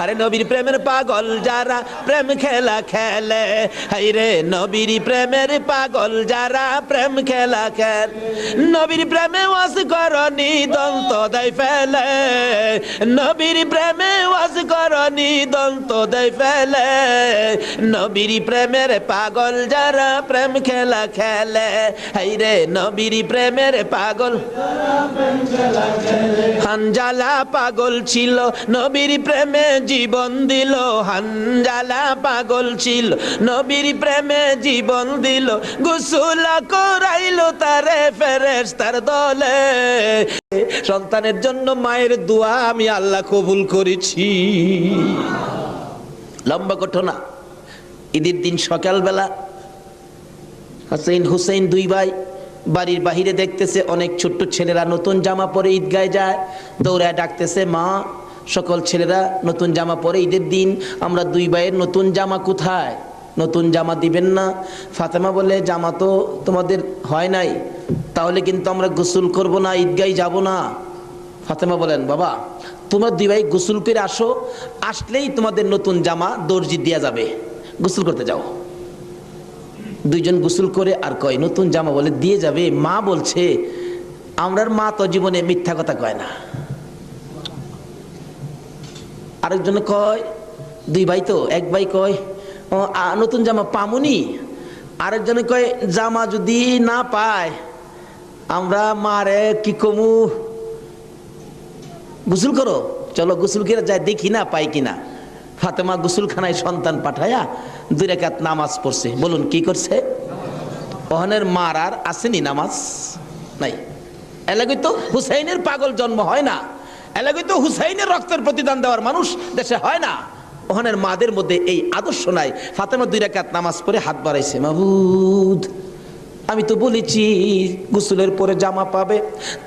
আরে নবীর প্রেমের পাগল যারা প্রেম খেলা খেলে হাই রে নবীর প্রেমের পাগল যারা প্রেম খেলা খেল। নবীর প্রেমে ওয়াজ করনি, দন্ত দেয় ফেলে। নবীর প্রেমে ওয়াজ করনি, দন্ত দেয় ফেলে। নবীর প্রেমের পাগল যারা প্রেম খেলা খেলে হাই রে নবীর প্রেমের পাগল। হানজালা পাগল ছিল, নবীর প্রেমে জীবন দিল। হানজালা পাগল ছিল, নবীর প্রেমে জীবন দিল। গুসুলা করাইল তারে ফেরেস তার দলে। সন্তানের জন্য মায়ের দোয়া আমি আল্লাহ কবুল করেছি। লম্বা ঘটনা। ঈদের দিন সকালবেলা হাসাইন হুসাইন দুই ভাই বাড়ির বাহিরে দেখতেছে অনেক ছোট্ট ছেলেরা নতুন জামা পরে ঈদগায় যায়, দৌড়ায় ডাকতেছে, মা, সকল ছেলেরা নতুন জামা পরে ঈদের দিন, আমরা দুই ভাইয়ের নতুন জামা কোথায়? নতুন জামা দিবেন না? ফাতেমা বলে, জামা তো তোমাদের হয় নাই, তাহলে কিন্তু আমরা গোসল করব না, ঈদগায় যাব না। ফাতেমা বলেন, বাবা, তোমরা দুই ভাই গোসল করে আসো, আসলেই তোমাদের নতুন জামা দর্জি দেওয়া যাবে। গোসল করতে যাও। দুইজন গোসল করে আর কয়, নতুন জামা বলে দিয়ে যাবে। মা বলছে, আমরার মা তো জীবনে মিথ্যা কথা কয় না। আরেকজন কয়, দুই ভাই তো, এক ভাই কয় নতুন জামা পামুনি? আরেকজনে কয়, জামা যদি না পায়, আমরা মারে কি কমু? গোসল করো, চলো গোসল করে যাই, দেখি না পাই কিনা ফাতেমা গোসলখানায় সন্তান পাঠায়া দুই রেখাত নামাজ পড়ছে। বলুন, কি করছে? ওখানের মার আর আসেনি নামাজ? নাই। এলাকায় তো হুসাইনের পাগল জন্ম হয় না। এলাকায় তো হুসাইনের রক্তের প্রতিদান দেওয়ার মানুষ দেশে হয় না। ওখানের মাদের মধ্যে এই আদর্শ নাই। ফাতেমা দুই রেখাত নামাজ পড়ে হাত বাড়াইছে। মাহবুদ আমি তো বলেছি, গোসলের পরে জামা পাবে।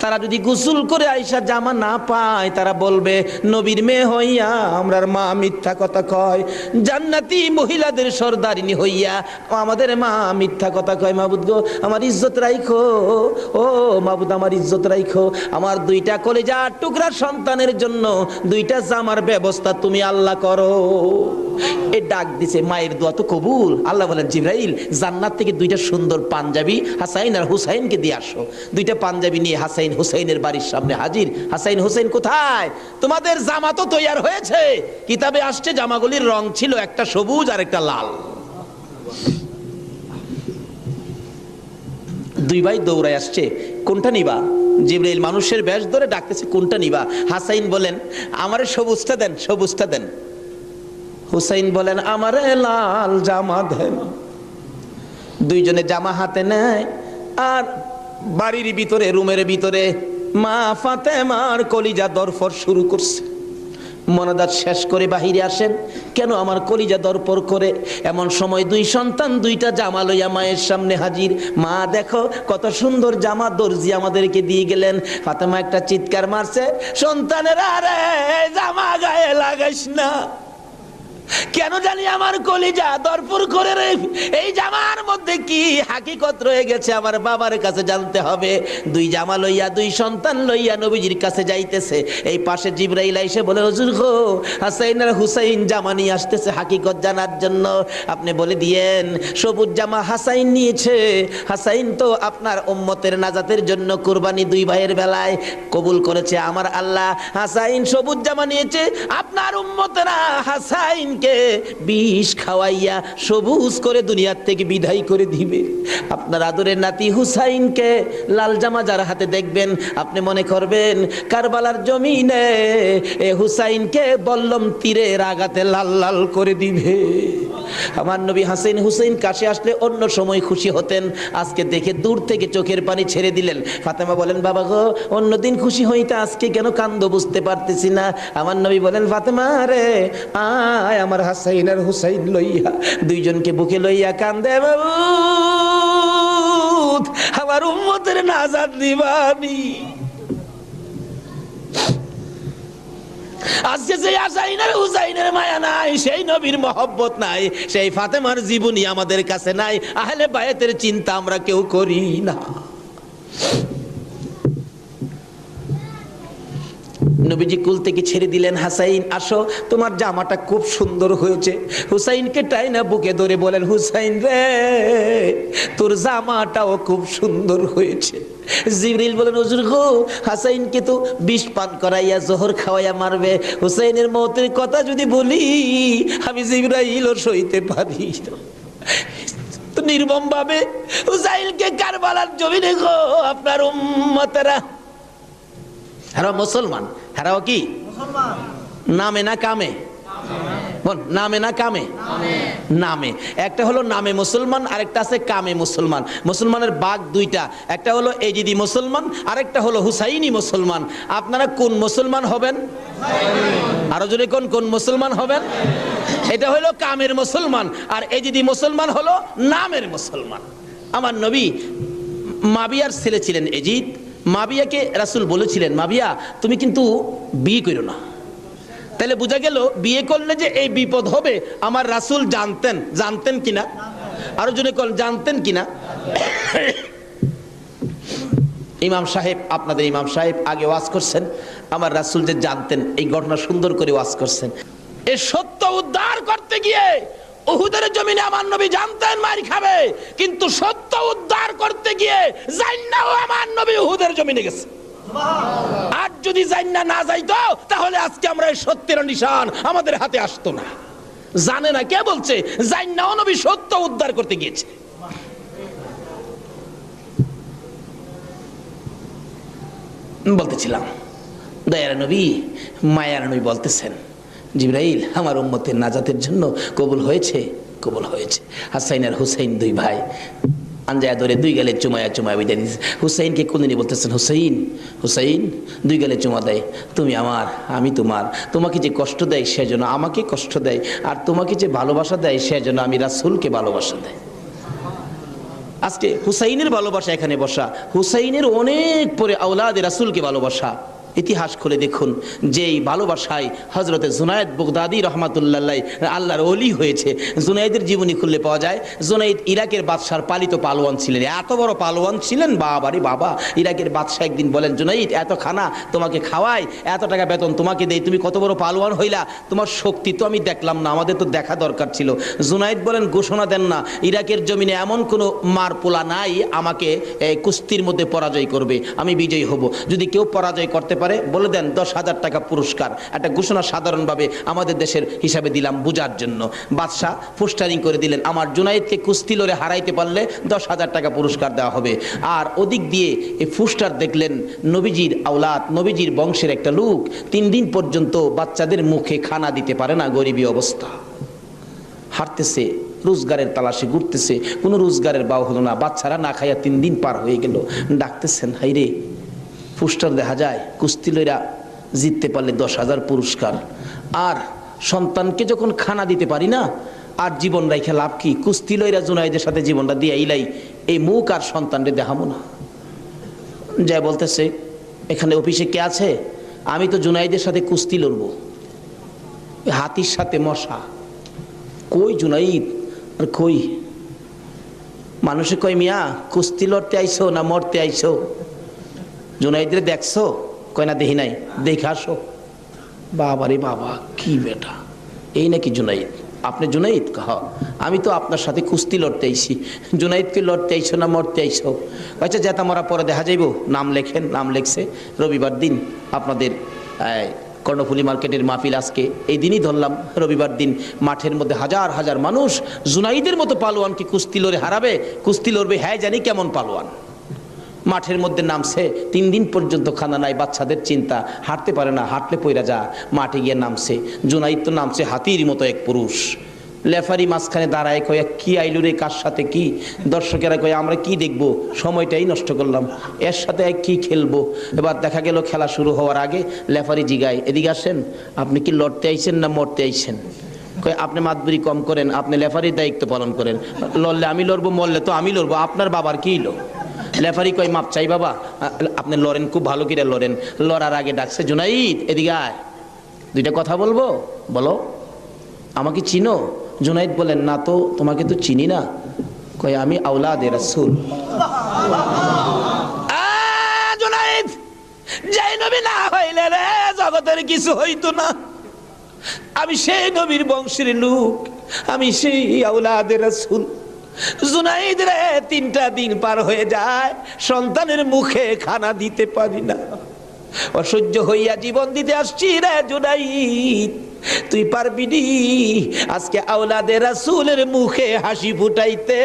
তারা যদি গোসল করে আইসা জামা না পায়, তারা বলবে, নবীর মেয়ে হইয়া আমরার মা মিথ্যা কথা কয়। জান্নাতি মহিলাদের সর্দারিনী হইয়া আমাদের মা মিথ্যা কথা কয়, মাবুদ গো, আমার ইজ্জত রাইখো। ও মাবুদ, আমার ইজ্জত রাইখো। আমার দুইটা কলেজা টুকরা সন্তানের জন্য দুইটা জামার ব্যবস্থা তুমি আল্লাহ করো। এ ডাক দিছে, মায়ের দোয়া তো কবুল। আল্লাহ বলেন, জিব্রাইল, জান্নাত থেকে দুইটা সুন্দর পাঞ্জাবি হাসাইন আর হুসাইনকে দিয়ে আসো। দুইটা পাঞ্জাবি নিয়ে হাসাইন হুসাইনের বাড়ির সামনে হাজির। হাসাইন হুসাইন কোথায়? তোমাদের জামা তো তৈয়ার হয়েছে। কিতাবে আসছে জামাগুলির রং ছিল একটা সবুজ আর একটা লাল। দুই ভাই দৌড়ায় আসছে, কোনটা নিবা? জিব্রাইল মানুষের বেশ ধরে ডাকতেছে, কোনটা নিবা? হাসাইন বলেন, আমারে সবুজটা দেন সবুজটা দেন। হুসাইন বলেন, আমারে লাল জামা দেন। দুইজনে জামা হাতে নেয়, আর বাড়ির ভিতরে, রুমের ভিতরে মা ফাতেমার কলিজা দরফর শুরু করছে। মনাদার শেষ করে বাহিরে আসেন, কেন আমার কলিজা দরপর করে? এমন সময় দুই সন্তান, দুইটা জামা লইয়া মায়ের সামনে হাজির। মা, দেখো কত সুন্দর জামা দর্জি আমাদেরকে দিয়ে গেলেন। ফাতেমা একটা চিৎকার মারছে, সন্তানেরা আরে, জামা গায়ে লাগাইস না। কেন জানি আমার কলিজা দরপুর করে রে, এই জামার মধ্যে কি হাকিকত রয়ে গেছে আমার বাবার কাছে জানতে হবে। দুই জামা লইয়া, দুই সন্তান লইয়া নবীজির কাছে যাইতেছে। এই পাশে জিব্রাইল এসে বলে, হুজুর গো, হাসাইন আর হুসাইন জামা নিয়ে আসতেছে হাকিকত জানার জন্য। আপনি বলে দিয়েন, সবুজ জামা হাসাইন নিয়েছে। হাসাইন তো আপনার উম্মতের নাজাতের জন্য কুরবানি দুই ভাইয়ের বেলায় কবুল করেছে আমার আল্লাহ। হাসাইন সবুজ জামা নিয়েছে, আপনার উম্মতেরা হাসাইনকে বিষ খাওয়াইয়া সবুজ করে দুনিয়ার থেকে বিদায় করে দিবে। আপনার আদরের নাতি হুসাইনকে লাল জামা যার হাতে দেখবেন, আপনি মনে করবেন, কারবালার জমিনে এ হুসাইনকে বল্লম তীরের আগাতে লাল লাল করে দিবে। আমার নবী হাসিন হুসেন কাছে আসলে অন্য সময় খুশি হতেন। আজকে দেখে দূর থেকে চোখের পানি ছেড়ে দিলেন। ফাতেমা বলেন, বাবা গো অন্যদিন খুশি হইতে আজকে কেন কান্দ বুঝতে পারতেছি না। আমার নবী বলেন, ফাতেমা রে, আয় আমার হাসাইন আর হুসাইন লইয়া দুইজনকে বুকে লইয়া কান্দে বাবু। আমার উম্মতের দিবানি আজকে হুসাইনের মায়া নাই, সেই নবীর মহব্বত নাই, সেই ফাতেমার জীবনী আমাদের কাছে নাই, আহলে বায়াতের চিন্তা আমরা কেউ করি না। নবীজি কুল থেকে ছেড়ে দিলেন, হাসাইন, আসো, তোমার জামাটা খুব সুন্দর হয়েছে। হুসাইনকে টাই না বুকে ধরে বলেন, হুসাইন রে, তোর জামাটাও খুব সুন্দর হয়েছে। জিবরিল বলেন গো তো বিষ পান করাইয়া, জোহর খাওয়াইয়া মারবে। হুসাইনের মতের কথা যদি বলি, আমি জিবরাইলও সইতে পারি নির্মম ভাবে হুসাইনকে কারবালার জমিনে গো, আপনার উম্মতেরা হেরা মুসলমান হেরাও কি? নামে না কামে? বল নামে না কামে? নামে। একটা হলো নামে মুসলমান আরেকটা আছে কামে মুসলমান। মুসলমানের বাঘ দুইটা। একটা হলো এজিদি মুসলমান আরেকটা হলো হুসাইনি মুসলমান। আপনারা কোন মুসলমান হবেন? আরও জোরে কোন কোন মুসলমান হবেন? এটা হলো কামের মুসলমান আর এজিদি মুসলমান হলো নামের মুসলমান। আমার নবী মাবিয়ার ছেলে ছিলেন এজিদ। মাবিয়াকে রাসূল বলেছিলেন, মাবিয়া, তুমি কিন্তু বিয়ে করো না। তাহলে বোঝা গেল, বিয়ে করলে যে এই বিপদ হবে, আমার রাসূল জানতেন জানতেন কিনা? আরও জনে কল জানতেন কিনা? ইমাম সাহেব, আপনাদের ইমাম সাহেব আগে ওয়াজ করছেন, আমার রাসূল যে জানতেন, এই ঘটনা সুন্দর করে ওয়াজ করছেন। এই সত্য উদ্ধার করতে গিয়ে উহুদের জমিনে আমার নবী জানতেন মার খাবে কিন্তু সত্য উদ্ধার করতে গিয়ে জান্নাও আমার নবী উহুদের জমিনে গেছে। আর যদি জান্না না যাইতো তাহলে আজকে আমরা এই সত্যের নিশান আমাদের হাতে আসতো না। জানে না কে বলছে জান্নাও নবী সত্য উদ্ধার করতে গিয়েছে। বলতেছিলাম দয়ার নবী মায়ার নবী বলতেছেন জিব্রাইল, আমার উম্মতের নাজাতের জন্য কবুল হয়েছে কবুল হয়েছে। হাসাইন আর হুসাইন দুই ভাই। আঞ্জায়া ধরে দুই গেলে চুমায়া চুমায়া বিদায় দিয়েছে হুসাইনকে কোনদিনই বলতেছেন, হুসাইন হুসাইন, দুই গালে চুমা দেয়। তুমি আমার, আমি তোমার। তোমাকে যে কষ্ট দেয় সে সেজন্য আমাকে কষ্ট দেয়। আর তোমাকে যে ভালোবাসা দেয় সেজন্য আমি রাসূলকে ভালোবাসা দেয় আজকে হুসাইনের ভালোবাসা এখানে বসা। হুসাইনের অনেক পরে আওলাদে রাসূলকে ভালোবাসা। ইতিহাস খুলে দেখুন, যেই ভালোবাসায় হজরতে জুনায়দ বগদাদি রহমাতুল্লাহ আল্লাহর অলি হয়েছে। জুনাইদের জীবনী খুললে পাওয়া যায় জুনাইদ ইরাকের বাদশার পালিত পালোয়ান ছিলেন। এত বড় পালোয়ান ছিলেন? বাবারে বাবা, ইরাকের বাদশাহ একদিন বলেন জুনাইদ এত খানা তোমাকে খাওয়াই, এত টাকা বেতন তোমাকে দেই, তুমি কত বড় পালোয়ান হইলা, তোমার শক্তি তো আমি দেখলাম না, আমাদের তো দেখা দরকার ছিল। জুনাইদ বলেন, ঘোষণা দেন না, ইরাকের জমিনে এমন কোনো মারপোলা নাই, আমাকে কুস্তির মধ্যে পরাজয় করবে, আমি বিজয়ী হব। যদি কেউ পরাজয় করতে পারে, বলে দেন দশ হাজার টাকা পুরস্কার। একটা ঘোষণা সাধারণভাবে আমাদের দেশের হিসাবে দিলাম বুঝার জন্য। বাদশাহ পোস্টারিং করে দিলেন, আমার জুনাইদকে কুস্তি লড়ে হারাইতে পারলে দশ হাজার টাকা পুরস্কার দেওয়া হবে। আর ওদিক দিয়ে এই পোস্টার দেখলেন নবীজির আওলাদ, নবীজির বংশের একটা লোক, তিন দিন পর্যন্ত বাচ্চাদের মুখে খানা দিতে পারে না, গরিবী অবস্থা। হাঁটতেছে, রোজগারের তালাশে ঘুরতেছে, কোনো রোজগারের বাউ হলো না, বাচ্চারা না খাইয়া তিন দিন পার হয়ে গেল। ডাকতেছেন হাইরে পোস্টার দেখা যায়, কুস্তি লইরা জিততে পারলে দশ হাজার পুরস্কার। আর সন্তানকে যখন খানা দিতে পারি না, আর জীবন রাইখে লাভ কি? কুস্তি লইরা জুনাইদের সাথে জীবনটা দিয়ে ইলাই এই মুখ আর সন্তানরে দেখাবো না। যাই বলতেছে, এখানে অফিসে কে আছে? আমি তো জুনাইদের সাথে কুস্তি লড়বো। হাতির সাথে মশা। কই জুনাইদ? আর কই? মানুষে কই মিয়া, কুস্তি লড়তে আইছো না মরতে আইছো জুনাইদের দেখছ? কয় না, দেখি নাই। দেখে আসো। বাবা রে বাবা, কি বেটা। এই নাকি জুনাইদ? আপনি জুনাইদ? কহ, আমি তো আপনার সাথে কুস্তি লড়তে আইছি। জুনাইদকে লড়তে আইছো না মরতে আইছো? আচ্ছা যেতা মরা পরে দেখা যাইব। নাম লেখেন, নাম লেখছে। রবিবার দিন আপনাদের কর্ণফুলি মার্কেটের মাহফিল আজকে। এই দিনই ধরলাম রবিবার দিন। মাঠের মধ্যে হাজার হাজার মানুষ জুনাইদের মতো পালোয়ানকে কুস্তি লড়ে হারাবে। কুস্তি লড়বে হ্যাঁ জানি কেমন পালোয়ান। মাঠের মধ্যে নামছে। তিন দিন পর্যন্ত খানা নাই, বাচ্চাদের চিন্তা। হাঁটতে পারে না, হাঁটলে পইরা যা। মাঠে গিয়ে নামছে। জুনাইদ তো নামছে হাতির মতো এক পুরুষ। লেফারি মাঝখানে দাঁড়ায় কয়ে, কি আইলু রে, কার সাথে কি? দর্শকেরা কয়ে, আমরা কি দেখব? সময়টাই নষ্ট করলাম। এর সাথে কি খেলব? এবার দেখা গেল, খেলা শুরু হওয়ার আগে লেফারি জিগায়, এদিকে আসেন, আপনি কি লড়তে আইছেন না মরতে আইছেন? কয়, আপনি মাতবুরি কম করেন, আপনি লেফারির দায়িত্ব পালন করেন। লড়লে আমি লড়বো, মরলে তো আমি লড়বো, আপনার বাবার কি লো লেফারি কয়, মাপ চাই বাবা। আপনি লড়েন, খুব ভালো করে লড়েন। লড়ার আগে ডাকছে জুনাইদ, এদিকে আয়। দুইটা কথা বলব? বলো। আমাকে চিনো? জুনাইদ বলেন, না তো, তোমাকে তো চিনি না। কয়, আমি আউলাদে রাসূল। জুনাইদ! যাই নবী না হইলে রে, জগতের কিছু হইতো না। আমি সেই নবীর বংশের লোক। আমি সেই আউলাদের রাসূল। জুনাইদ রে তিনটা দিন পার হয়ে যায়, সন্তানের মুখে খানা দিতে পারি না। অসহ্য হইয়া জীবন দিতে আসছি রে জুনাইদ। তুই পারবি নি? আজকে আওলাদে রাসূলের মুখে হাসি ফুটাইতে,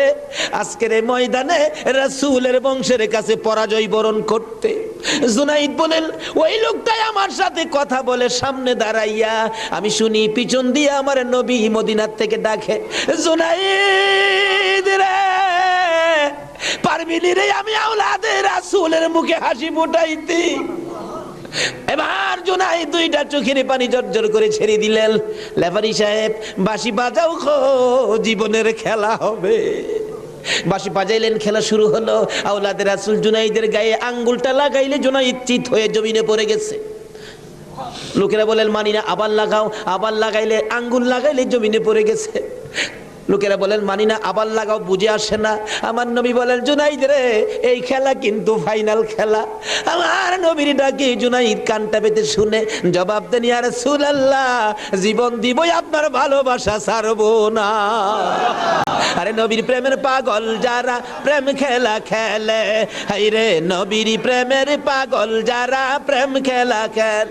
আজকের ময়দানে রাসূলের বংশের কাছে পরাজয় বরণ করতে। জুনাইদ বলেন, ওই লোকটাই আমার সাথে কথা বলে সামনে দাঁড়াইয়া, আমি শুনি পিছন দিয়ে আমার নবী মদিনার থেকে ডাকে, জুনাইদ রে, পারবি রে আমি আওলাদে রাসূলের মুখে হাসি ফুটাইতে? এবার জোনাই দুইটা চোখের পানি জর্জর করে ছেড়ে দিলেন। লেফারি সাহেব বাসি বাজাও জীবনের খেলা হবে। বাসি বাজাইলেন, খেলা শুরু হলো। আওলাদের রাসুল জুনাইদের গায়ে আঙ্গুলটা লাগাইলে জুনাইদ চিত হয়ে জমিনে পড়ে গেছে। লোকেরা বলেন মানি না আবার লাগাও। আবার লাগাইলে, আঙ্গুল লাগাইলে জমিনে পড়ে গেছে। লোকেরা বলেন, মানি না, আবার লাগাও, বুঝে আসে না। আমার নবী বলেন, জুনাইদ রে, এই খেলা কিন্তু ফাইনাল খেলা। আমার নবীর ডাকে জুনাইদ কানটা পেতে শুনে জবাব দেন আর সুলাল্লাহ জীবন দিবই আপনার ভালোবাসা, ছাড়বো না। আরে নবীর প্রেমের পাগল যারা প্রেম খেলা খেলে, হাই রে নবীর প্রেমের পাগল যারা প্রেম খেলা খেল।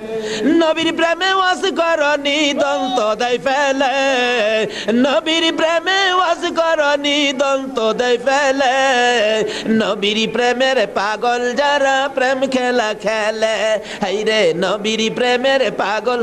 নবীর প্রেমে ওয়াজ করনি, দন্ত দেয় ফেলে। নবীর প্রেমে ওয়াজ করনি, দন্ত দেয় ফেলে। নবীর প্রেমের পাগল যারা প্রেম খেলা খেলে, হাই রে নবীর প্রেমের পাগল।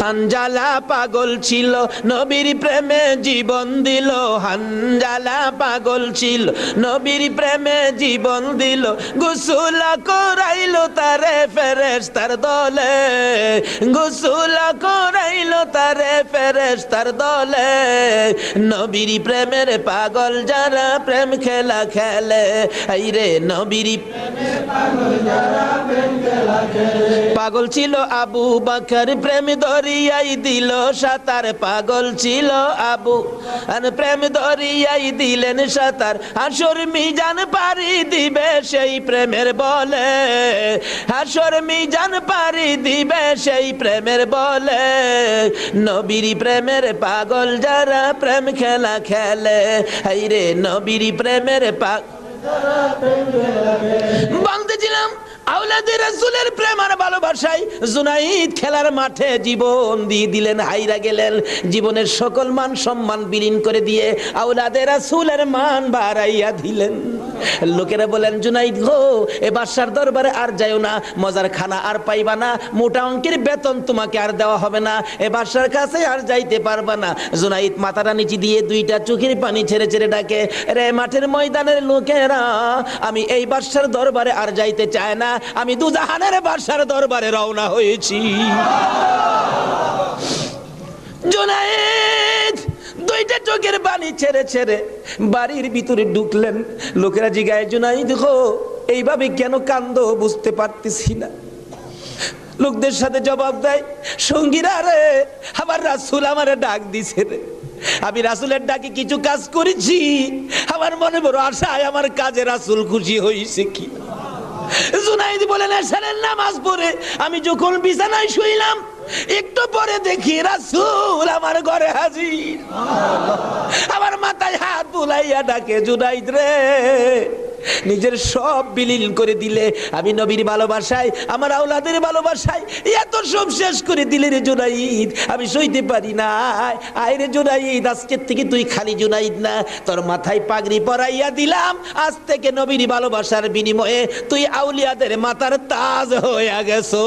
হানজালা পাগল ছিল নবীর প্রেমে জীবন দিল, হানজালা পাগল ছিল। নবীর প্রেমে জীবন দিল, গুসুলা করাইলো তারে ফেরেস তার দলে। গুসুলা করাইলো তারে ফেরেস তার দলে। নবীর প্রেমের পাগল যারা প্রেম খেলা খেলে এই রে নবীর পাগল ছিল আবু বাকর, প্রেম দরিয়াই দিল সাতার। পাগল ছিল আবু আর প্রেম দরিয়াই দিলেন সাতার, হাসর মিজান পারি দিবে সেই প্রেমের বলে। হাসর মিজান পারি দিবে সেই প্রেমের বলে। নবীর প্রেমের পাগল যারা প্রেম খেলা খেলে হাই রে নবীর প্রেমের পাগ বলতেছিলাম আউলাদের রাসূলের প্রেম আর ভালোবাসায় জুনাইদ খেলার মাঠে জীবন দিয়ে দিলেন, হাইরা গেলেন। জীবনের সকল মান সম্মান বিলীন করে দিয়ে আউলাদের রাসূলের মান বাড়াইয়া দিলেন। লোকেরা বলেন, জুনাইদ গো, এ বাদশার দরবারে আর যাইও না, মজার খানা আর পাইবা না, মোটা অঙ্কের বেতন তোমাকে আর দেওয়া হবে না, এ বাদশার কাছে আর যাইতে পারবা না। জুনাইদ মাথাটা নিচে দিয়ে দুইটা চোখের পানি ছেড়ে ছেড়ে ডাকে, রে মাঠের ময়দানের লোকেরা, আমি এই বাদশার দরবারে আর যাইতে চায় না আমি দুজাহানের বাদশার দরবারে রওনা হয়েছি। দুইটা চোখের ছেড়ে ছেড়ে বাড়ির ভিতরে ঢুকলেন। লোকেরা জিগায় এইভাবে কেন কান্দ? বুঝতে পারতেছি না। লোকদের সাথে জবাব দেয়, সঙ্গীরা রে, আমার রাসুল আমারে ডাক দিছে রে। আমি রাসুলের ডাকে কিছু কাজ করেছি। আমার মনে বড় আশায় আমার কাজে রাসুল খুশি হয়েছে কি? জুনাইদ বলেন এসারের নামাজ পড়ে আমি যখন বিছানায় শুইলাম, একটু পরে দেখি রাসুল আমার ঘরে হাজির। আমার মাথায় হাত বুলাইয়া ডাকে, জুনাইদ রে নিজের সব বিলীন করে দিলে আমি নবীর ভালোবাসায়, আমার আওলাদের ভালোবাসায় এত সব শেষ করে দিলে রে জুনাইদ, আমি সইতে পারি না। আয় রে জুনাইদ, আজকের থেকে তুই খালি জুনাইদ না। তোর মাথায় পাগড়ি পরাইয়া দিলাম, আজ থেকে নবীর ভালোবাসার বিনিময়ে তুই আউলিয়াদের মাথার তাজ হয়ে গেছো।